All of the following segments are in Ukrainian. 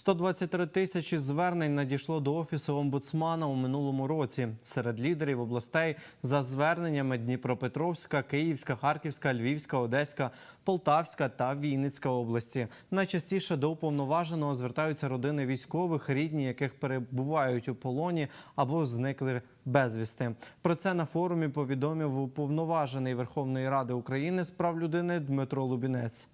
123 тисячі звернень надійшло до офісу омбудсмана у минулому році. Серед лідерів областей за зверненнями Дніпропетровська, Київська, Харківська, Львівська, Одеська, Полтавська та Вінницька області. Найчастіше до уповноваженого звертаються родини військових, рідні яких перебувають у полоні або зникли безвісти. Про це на форумі повідомив уповноважений Верховної Ради України з прав людини Дмитро Лубінець.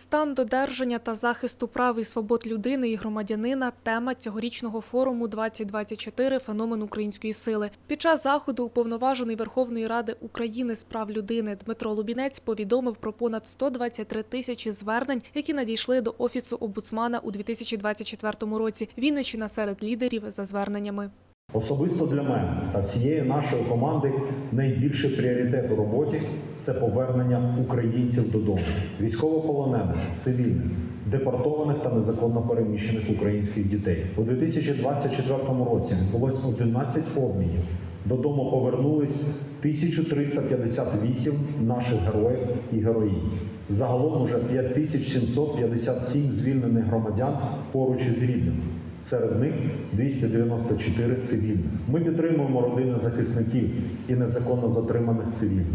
Стан додержання та захисту прав і свобод людини і громадянина тема цьогорічного форуму 2024 феномен української сили. Під час заходу уповноважений Верховної Ради України з прав людини Дмитро Лубінець повідомив про понад 123 тисячі звернень, які надійшли до офісу омбудсмана у 2024 році. Вінниччина серед лідерів за зверненнями. Особисто для мене та всієї нашої команди найбільший пріоритет у роботі це повернення українців додому, військовополонених, цивільних, депортованих та незаконно переміщених українських дітей. У 2024 році відбулось 11 обмінів. Додому повернулись 1358 наших героїв і героїнь. Загалом уже 5757 звільнених громадян поруч із рідними. Серед них 294 цивільних. Ми підтримуємо родини захисників і незаконно затриманих цивільних.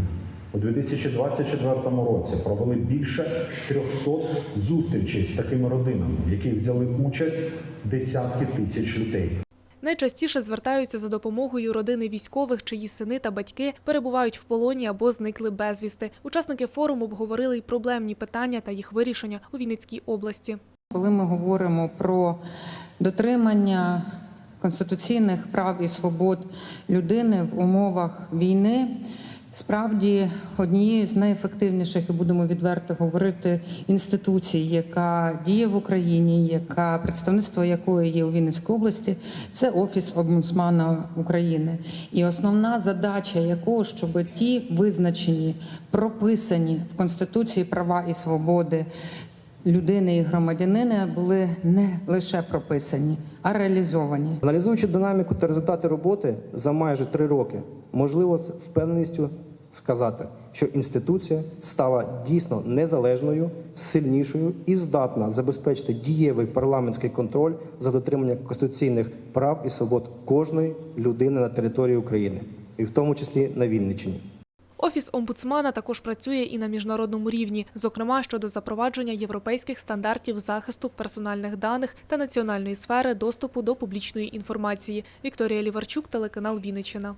У 2024 році провели більше 300 зустрічей з такими родинами, в яких взяли участь десятки тисяч людей. Найчастіше звертаються за допомогою родини військових, чиї сини та батьки перебувають в полоні або зникли безвісти. Учасники форуму обговорили й проблемні питання та їх вирішення у Вінницькій області. Коли ми говоримо про дотримання конституційних прав і свобод людини в умовах війни, справді однією з найефективніших, і будемо відверто говорити, інституцій, яка діє в Україні, яка представництво якої є у Вінницькій області, це офіс омбудсмана України. І основна задача якого, щоб ті визначені, прописані в Конституції права і свободи людини і громадянина були не лише прописані, а реалізовані. Аналізуючи динаміку та результати роботи за майже три роки, можливо з впевненістю сказати, що інституція стала дійсно незалежною, сильнішою і здатна забезпечити дієвий парламентський контроль за дотримання конституційних прав і свобод кожної людини на території України, і в тому числі на Вінниччині. Офіс омбудсмана також працює і на міжнародному рівні, зокрема щодо запровадження європейських стандартів захисту персональних даних та національної сфери доступу до публічної інформації. Вікторія Ліварчук, телеканал Вінниччина.